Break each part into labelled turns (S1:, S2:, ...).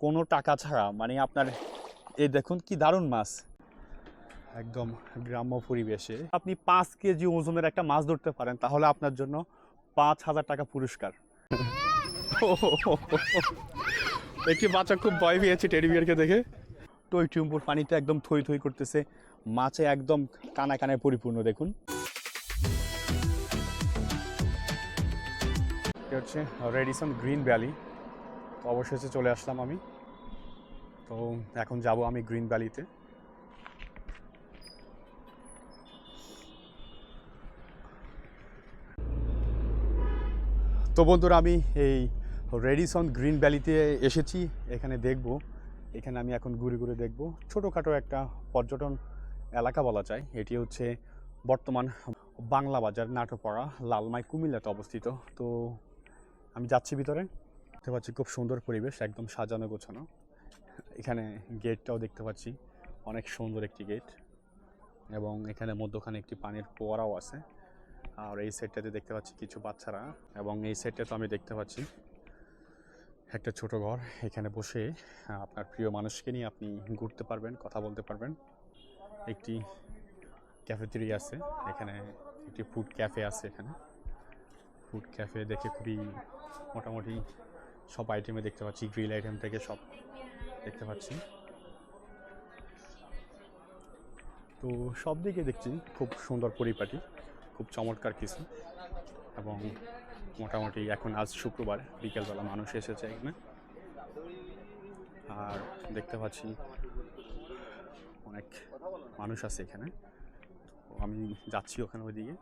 S1: কোনো টাকা ছাড়া মানে আপনার এই দেখুন কি দারুণ মাছ। একদম গ্রাম্য পরিবেশে। আপনি পাঁচ কেজি ওজনের একটা মাছ ধরতে পারেন তাহলে আপনার জন্য পাঁচ হাজার টাকা পুরস্কার। একটি বাচ্চা খুব ভয় পেয়েছে টেডি বিয়ারকে দেখে। টই টুম্পুর পানিতে একদম থই থই করতেছে মাছে একদম কানা কানায় পরিপূর্ণ দেখুন। হচ্ছে রেডিসন গ্রিন ভ্যালি। তো অবশেষে চলে আসলাম আমি। তো এখন যাব আমি গ্রিন ভ্যালিতে। তো বন্ধুরা, আমি এই রেডিসন গ্রিন ভ্যালিতে এসেছি। এখানে দেখব, এখানে আমি এখন ঘুরে ঘুরে দেখব। ছোটোখাটো একটা পর্যটন এলাকা বলা যায়। এটি হচ্ছে বর্তমান বাংলা বাজার নাটোপাড়া, লালমাই, কুমিল্লাতে অবস্থিত। তো আমি যাচ্ছি ভিতরে। দেখতে পাচ্ছি খুব সুন্দর পরিবেশ, একদম সাজানো গোছানো। এখানে গেটটাও দেখতে পাচ্ছি, অনেক সুন্দর একটি গেট এবং এখানে মধ্যখানে একটি পানির ফোয়ারাও আছে। আর এই সাইডটাতে দেখতে পাচ্ছি কিছু বাচ্চারা এবং এই সাইডটা তো আমি দেখতে পাচ্ছি একটা ছোট ঘর। এখানে বসে আপনার প্রিয় মানুষকে নিয়ে আপনি ঘুরতে পারবেন, কথা বলতে পারবেন। একটি ক্যাফেটেরিয়া আছে, এখানে একটি ফুড ক্যাফে আছে এখানে। ফুড ক্যাফে দেখে খুবই মোটামুটি সব আইটেমে দেখতে পাচ্ছি গ্রিল আইটেম থেকে সব দেখতে পাচ্ছি। তো সব দিকে দেখছি খুব সুন্দর পরিপাটি, খুব চমৎকার কিছু এবং মোটামুটি এখন আজ শুক্রবার, বিকেলবেলা মানুষ এসেছে এখানে। আর দেখতে পাচ্ছি অনেক মানুষ আছে এখানে। আমি যাচ্ছি ওখানে ওইদিকে।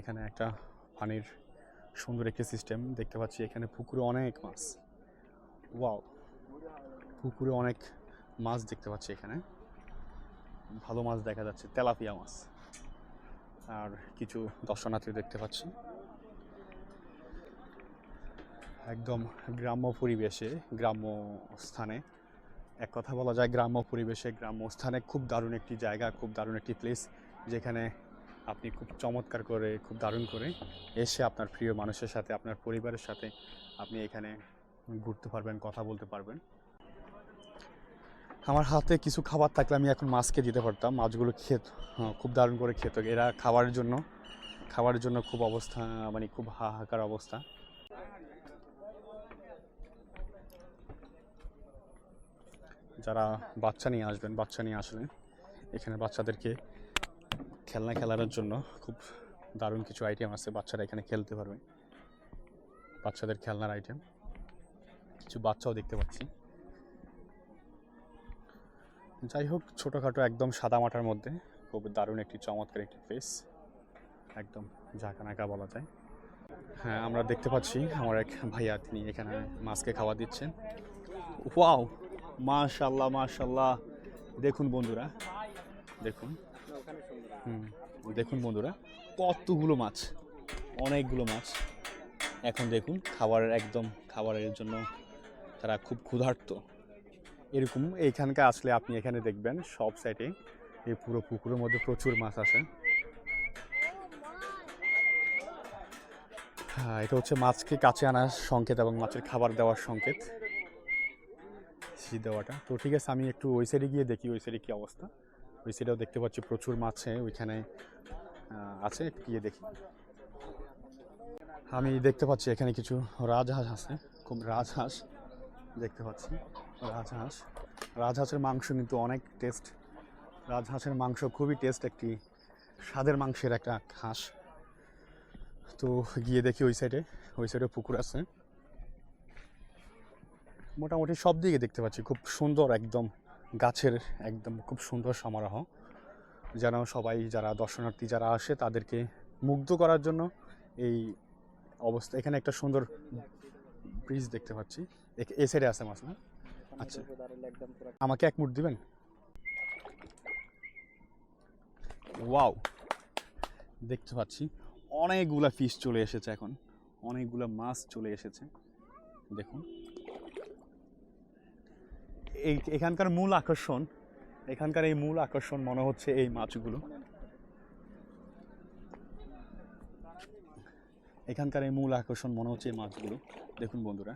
S1: এখানে একটা পানির সুন্দর একটি সিস্টেম দেখতে পাচ্ছি, এখানে পুকুরে অনেক মাছ। ওয়াও পুকুরে অনেক মাছ দেখতে পাচ্ছি এখানে। ভালো মাছ দেখা যাচ্ছে, তেলাপিয়া মাছ। আর কিছু দর্শনার্থী দেখতে পাচ্ছি। একদম গ্রাম্য পরিবেশে, গ্রাম্য স্থানে। এক কথা বলা যায়, গ্রাম্য পরিবেশে, গ্রাম্য স্থানে খুব দারুণ একটি জায়গা, খুব দারুণ একটি প্লেস যেখানে আপনি খুব চমৎকার করে খুব দারুণ করে এসে আপনার প্রিয় মানুষের সাথে আপনার পরিবারের সাথে আপনি এখানে ঘুরতে পারবেন কথা বলতে পারবেন। আমার হাতে কিছু খাবার থাকলে আমি এখন মাছকে দিতে পারতাম। মাছগুলো খেত হ্যাঁ, খুব দারুণ করে খেত। এরা খাবারের জন্য খাবারের জন্য খুব অবস্থা মানে খুব হাহাকার অবস্থা। যারা বাচ্চা নিয়ে আসবেন বাচ্চা নিয়ে আসলে এখানে বাচ্চাদেরকে খেলনা খেলানোর জন্য খুব দারুণ কিছু আইটেম আছে, বাচ্চারা এখানে খেলতে পারবে। বাচ্চাদের খেলনার আইটেম কিছু বাচ্চাও দেখতে পাচ্ছি। যাই হোক, ছোটোখাটো একদম সাদা মাটার মধ্যে, খুব দারুণ একটি চমৎকার একটি ফেস একদম ঝাঁকানাকা বলা যায়। হ্যাঁ আমরা দেখতে পাচ্ছি আমার এক ভাইয়া, তিনি এখানে মাছকে খাওয়া দিচ্ছেন। ওয়াও! মাশাল্লাহ মাশাল্লাহ। দেখুন বন্ধুরা, দেখুন। দেখুন বন্ধুরা, কতগুলো মাছ, অনেকগুলো মাছ। এখন দেখুন, খাবারের একদম, খাবারের জন্য তারা খুব ক্ষুধার্ত। এরকম এইখানকার আসলে আপনি এখানে দেখবেন, সব সাইডে এই পুরো পুকুরের মধ্যে প্রচুর মাছ আসে। হ্যাঁ এটা হচ্ছে মাছকে কাছে আনার সংকেত এবং মাছের খাবার দেওয়ার সংকেত। শি দেওয়াটা। তো ঠিক আছে, আমি একটু ওই সাইডে গিয়ে দেখি, ওই সাইডে কী অবস্থা। ওই সাইডেও দেখতে পাচ্ছি প্রচুর মাছে ওইখানে আছে গিয়ে দেখি। আমি দেখতে পাচ্ছি এখানে কিছু রাজহাঁস আছে, খুব রাজহাঁস দেখতে পাচ্ছি, রাজহাঁস। রাজহাঁসের মাংস কিন্তু অনেক টেস্ট রাজহাঁসের মাংস খুবই টেস্ট একটি স্বাদের মাংসের একটা হাঁস। তো গিয়ে দেখি ওই সাইডে ওই সাইডে পুকুর আছে। মোটামুটি সব দিকে দেখতে পাচ্ছি, খুব সুন্দর একদম। গাছের একদম খুব সুন্দর সমারোহ। যেন সবাই যারা দর্শনার্থী যারা আসে তাদেরকে মুগ্ধ করার জন্য এই অবস্থা, এখানে একটা সুন্দর ব্রিজ দেখতে পাচ্ছি। এ- সাইডে আছে মাছ, না? আচ্ছা। আমাকে এক মুঠ দিবেন? ওয়াও! দেখতে পাচ্ছি অনেকগুলা ফিশ চলে এসেছে এখন। অনেকগুলা মাছ চলে এসেছে। দেখুন। এই এখানকার মূল আকর্ষণ, এখানকার এই মূল আকর্ষণ মনে হচ্ছে এই মাছগুলো। এখানকার এই মূল আকর্ষণ মনে হচ্ছে এই মাছগুলো। দেখুন বন্ধুরা।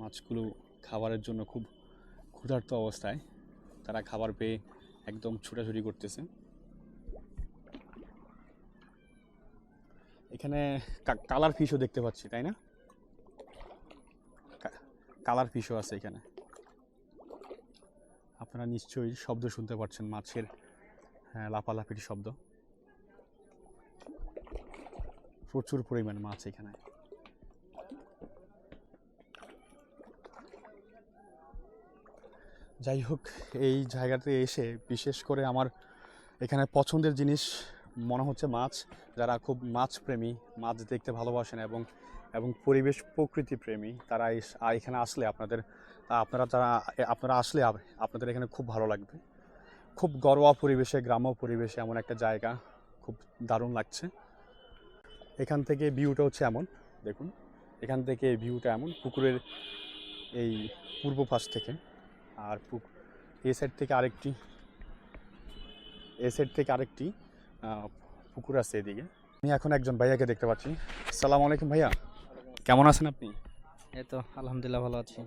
S1: মাছগুলো খাবারের জন্য খুব ক্ষুধার্ত অবস্থায়, তারা খাবার পেয়ে একদম ছুটাছুটি করতেছে। এখানে কালার ফিশও দেখতে পাচ্ছি তাই না? কালার ফিশও আছে এখানে। আপনারা নিশ্চয়ই শব্দ শুনতে পাচ্ছেন মাছের হ্যাঁ, লাফালাফির শব্দ। প্রচুর পরিমাণ মাছ এখানে। যাই হোক এই জায়গাতে এসে বিশেষ করে আমার এখানে পছন্দের জিনিস মনে হচ্ছে মাছ। যারা খুব মাছ প্রেমী, মাছ দেখতে ভালোবাসেন এবং এবং পরিবেশ প্রকৃতি প্রেমী, তারা এখানে আসলে আপনাদের আপনারা যারা আপনারা আসলে আপ- আপনাদের এখানে খুব ভালো লাগবে। খুব ঘরোয়া পরিবেশে, গ্রাম্য পরিবেশে এমন একটা জায়গা খুব দারুণ লাগছে। এখান থেকে ভিউটা হচ্ছে এমন, দেখুন। এখান থেকে ভিউটা এমন, পুকুরের এই পূর্ব পাশ থেকে। আর পুক- এ সাইড থেকে আরেকটি এ সাইড থেকে আরেকটি পুকুর আছে এদিকে। আমি এখন একজন ভাইয়াকে দেখতে পাচ্ছি। সালাম আলাইকুম ভাইয়া। কেমন আছেন আপনি?
S2: এই তো আলহামদুলিল্লাহ ভালো আছি।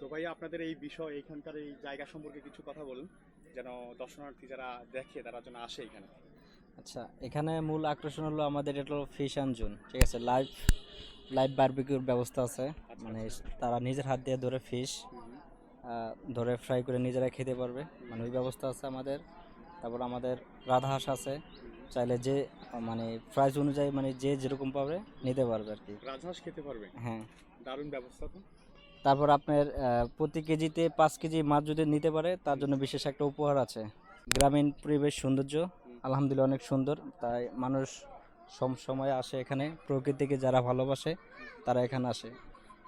S1: তো ভাইয়া আপনাদের এই বিষয় এখানকার এই জায়গা সম্পর্কে কিছু কথা বলুন যেন দর্শনার্থী যারা দেখে তারা যেন আসে এখানে।
S2: আচ্ছা এখানে মূল আকর্ষণ হলো আমাদের এটা হলো ফিশ অ্যান্ড জোন ঠিক আছে? লাইভ লাইভ বারবিকিউর ব্যবস্থা আছে। মানে তারা নিজের হাত দিয়ে ধরে ফিশ ধরে ফ্রাই করে নিজেরা খেতে পারবে। মানে ওই ব্যবস্থা আছে আমাদের। তারপর আমাদের রাধাহাঁস আছে। চাইলে যে মানে প্রাইস অনুযায়ী মানে যে যেরকম পাবে নিতে পারবে আর কি।
S1: রাজহাঁস খেতে পারবে?
S2: হ্যাঁ।
S1: দারুণ ব্যবস্থা তো।
S2: তারপর আপনার প্রতি কেজিতে পাঁচ কেজি মাছ যদি নিতে পারে তার জন্য বিশেষ একটা উপহার আছে। গ্রামীণ পরিবেশ সৌন্দর্য আলহামদুলিল্লাহ অনেক সুন্দর। তাই মানুষ সব সময় আসে এখানে। প্রকৃতিকে যারা ভালোবাসে তারা এখানে আসে।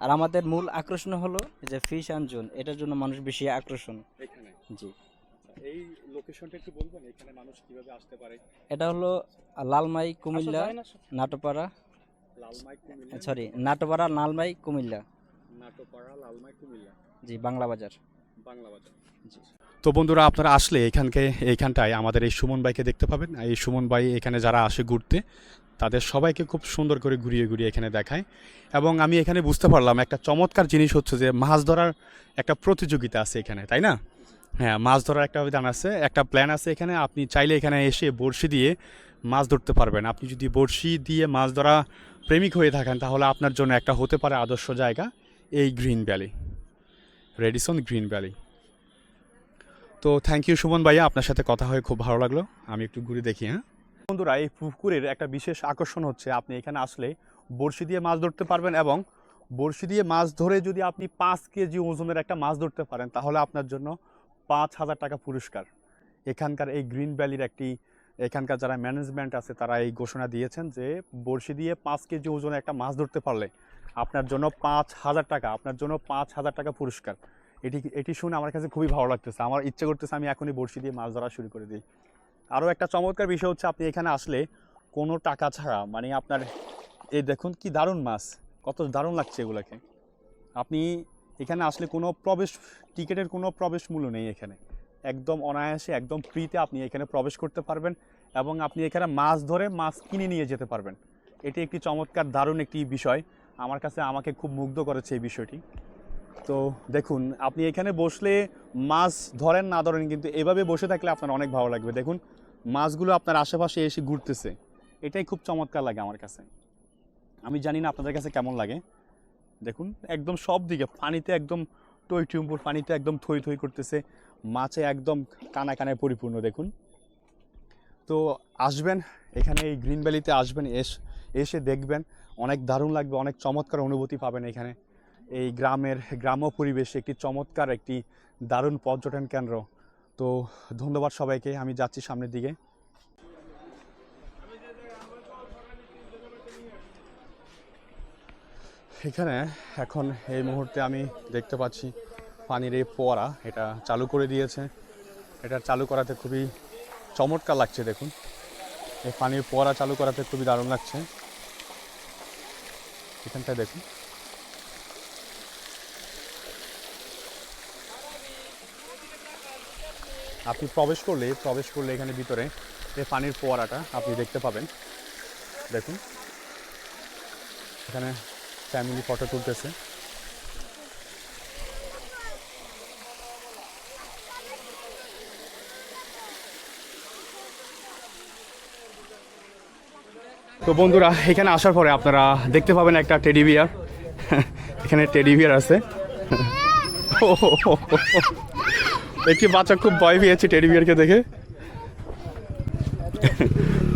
S2: আর আমাদের মূল আকর্ষণ হলো যে ফিশ অ্যান্ড জোন এটার জন্য মানুষ বেশি আকর্ষণ।
S1: এখানে?
S2: জি।
S1: আচ্ছা, এই লোকেশনটা একটু বলবেন এখানে মানুষ কীভাবে আসতে পারে?
S2: এটা হলো লালমাই কুমিল্লা নাটোপাড়া।
S1: লালমাই কুমিল্লা?
S2: সরি নাটোপাড়া লালমাই কুমিল্লা।
S1: নাটোপাড়া লালমাই কুমিল্লা?
S2: জি বাংলা বাজার।
S1: বাংলা বাজার।
S2: জি।
S1: তো বন্ধুরা আপনারা আসলে এখানকে এইখানটায় আমাদের এই সুমন ভাইকে দেখতে পাবেন। এই সুমন ভাই এখানে যারা আসে ঘুরতে তাদের সবাইকে খুব সুন্দর করে ঘুরিয়ে ঘুরিয়ে এখানে দেখায়। এবং আমি এখানে বুঝতে পারলাম একটা চমৎকার জিনিস হচ্ছে যে মাছ ধরার একটা প্রতিযোগিতা আছে এখানে, তাই না? হ্যাঁ মাছ ধরার একটা বিধান আছে, একটা প্ল্যান আছে এখানে। আপনি চাইলে এখানে এসে বড়শি দিয়ে মাছ ধরতে পারবেন। আপনি যদি বড়শি দিয়ে মাছ ধরা প্রেমিক হয়ে থাকেন, তাহলে আপনার জন্য একটা হতে পারে আদর্শ জায়গা, এই green valley. Radisson green valley. তো থ্যাংক ইউ সুমন ভাইয়া, আপনার সাথে কথা হয়ে খুব ভালো লাগল। আমি একটু ঘুরে দেখি হ্যাঁ? বন্ধুরা, এই পুকুরের একটা বিশেষ আকর্ষণ হচ্ছে আপনি এখানে আসলে বড়শি দিয়ে মাছ ধরতে পারবেন এবং বড়শি দিয়ে মাছ ধরে যদি আপনি পাঁচ কেজি ওজনের একটা মাছ ধরতে পারেন, তাহলে আপনার জন্য পাঁচ হাজার টাকা পুরস্কার। এখানকার এই গ্রিন ভ্যালির একটি, এখানকার যারা ম্যানেজমেন্ট আছে, তারা এই ঘোষণা দিয়েছেন যে বড়শি দিয়ে পাঁচ কেজি ওজনের একটা মাছ ধরতে পারলে আপনার জন্য পাঁচ হাজার টাকা, আপনার জন্য পাঁচ হাজার টাকা পুরস্কার। এটি এটি শুনে আমার কাছে খুবই ভালো লাগতেছে। আমার ইচ্ছে করতেছে আমি এখনই বড়শি দিয়ে মাছ ধরা শুরু করে দিই। আরও একটা চমৎকার বিষয় হচ্ছে আপনি এখানে আসলে কোনো টাকা ছাড়া মানে আপনার, এই দেখুন কি দারুণ মাছ, কত দারুণ লাগছে এগুলোকে। আপনি এখানে আসলে কোনো প্রবেশ, টিকিটের কোনো প্রবেশ মূল্য নেই এখানে। একদম অনায়াসে, একদম ফ্রিতে আপনি এখানে প্রবেশ করতে পারবেন এবং আপনি এখানে মাছ ধরে মাছ কিনে নিয়ে যেতে পারবেন। এটি একটি চমৎকার, দারুণ একটি বিষয়। আমার কাছে আমাকে খুব মুগ্ধ করেছে এই বিষয়টি। তো দেখুন, আপনি এখানে বসলে মাছ ধরেন না ধরেন, কিন্তু এভাবে বসে থাকলে আপনার অনেক ভালো লাগবে। দেখুন মাছগুলো আপনার আশেপাশে এসে ঘুরতেছে। এটাই খুব চমৎকার লাগে আমার কাছে। আমি জানি না আপনাদের কাছে কেমন লাগে। দেখুন, একদম সব দিকে পানিতে একদম টই টুম্পুর পানিতে একদম থই থই করতেছে। মাছে একদম কানা কানায় পরিপূর্ণ, দেখুন। তো আসবেন, এখানে এই গ্রিন ভ্যালিতে আসবেন, এস, এসে দেখবেন। অনেক দারুণ লাগবে, অনেক চমৎকার অনুভূতি পাবেন এখানে। এই গ্রামের, গ্রাম্য পরিবেশে একটি চমৎকার, একটি দারুণ পর্যটন কেন্দ্র। তো ধন্যবাদ সবাইকে, আমি যাচ্ছি সামনের দিকে। এখানে এখন এই মুহূর্তে আমি দেখতে পাচ্ছি পানির এই ফোয়ারা, এটা চালু করে দিয়েছে। এটা চালু করাতে খুবই চমৎকার লাগছে, দেখুন। এই পানির ফোয়ারা চালু করাতে খুবই দারুণ লাগছে। এখানটায় দেখুন। আপনি প্রবেশ করলে প্রবেশ করলে এখানে ভিতরে এই পানির ফোয়ারাটা আপনি দেখতে পাবেন। দেখুন। এখানে ফ্যামিলি ফটো তুলতেছে। তো বন্ধুরা এখানে আসার পরে আপনারা দেখতে পাবেন একটা টেডি বিয়ার এখানে টেডি বিয়ার আছে। একটি বাচ্চা খুব ভয় পেয়েছে টেডি বিয়ারকে দেখে।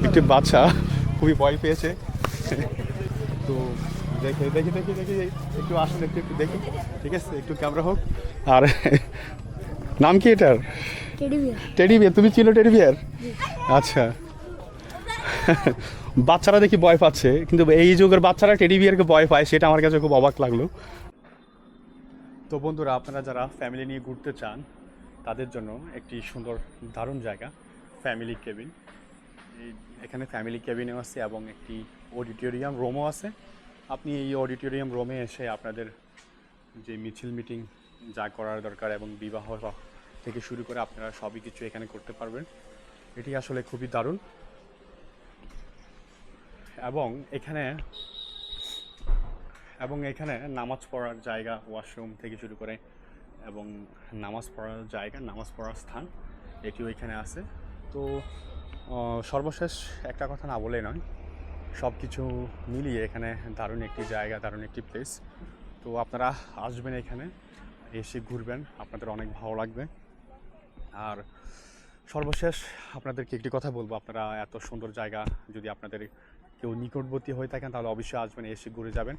S1: একটি বাচ্চা খুবই ভয় পেয়েছে। তো দেখে দেখি দেখি দেখি একটু আসুন একটু একটু দেখি। ঠিক আছে একটু ক্যামেরা হোক। আর নাম কি এটার?
S3: Teddy bear.
S1: তুমি চিনো টেডি বিয়ার? আচ্ছা। বাচ্চারা দেখি ভয় পাচ্ছে কিন্তু এই যুগের বাচ্চারা টেডি বিয়ারকে ভয় পায় সেটা আমার কাছে খুব অবাক লাগল। তো বন্ধুরা আপনারা যারা ফ্যামিলি নিয়ে ঘুরতে চান তাদের জন্য একটি সুন্দর, দারুণ জায়গা ফ্যামিলি কেবিন এখানে ফ্যামিলি কেবিনও আছে এবং একটি অডিটোরিয়াম রুমও আছে। আপনি এই অডিটোরিয়াম রুমে এসে আপনাদের যে মিছিল মিটিং যা করার দরকার এবং বিবাহ থেকে শুরু করে আপনারা সবই কিছু এখানে করতে পারবেন। এটি আসলে খুবই দারুণ। এবং এখানে এবং এখানে নামাজ পড়ার জায়গা ওয়াশরুম থেকে শুরু করে এবং নামাজ পড়ার জায়গা, নামাজ পড়ার স্থান এটিও এখানে আছে। তো সর্বশেষ একটা কথা না বলে নয় সব কিছু মিলিয়ে এখানে দারুণ একটি জায়গা, দারুণ একটি প্লেস তো আপনারা আসবেন এখানে, এসে ঘুরবেন, আপনাদের অনেক ভালো লাগবে। আর সর্বশেষ আপনাদেরকে একটি কথা বলব, আপনারা এত সুন্দর জায়গা যদি আপনাদের কেউ নিকটবর্তী হয়ে থাকেন, তাহলে অবশ্যই আসবেন, এসে ঘুরে যাবেন।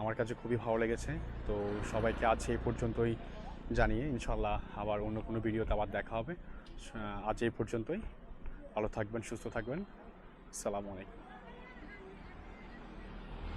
S1: আমার কাছে খুবই ভালো লেগেছে। তো সবাইকে আজ এই পর্যন্তই। জানিয়ে ইনশাল্লাহ আবার অন্য কোনো ভিডিওতে আবার দেখা হবে। আজ এই পর্যন্তই। ভালো থাকবেন, সুস্থ থাকবেন। সালামু আলাইকুম।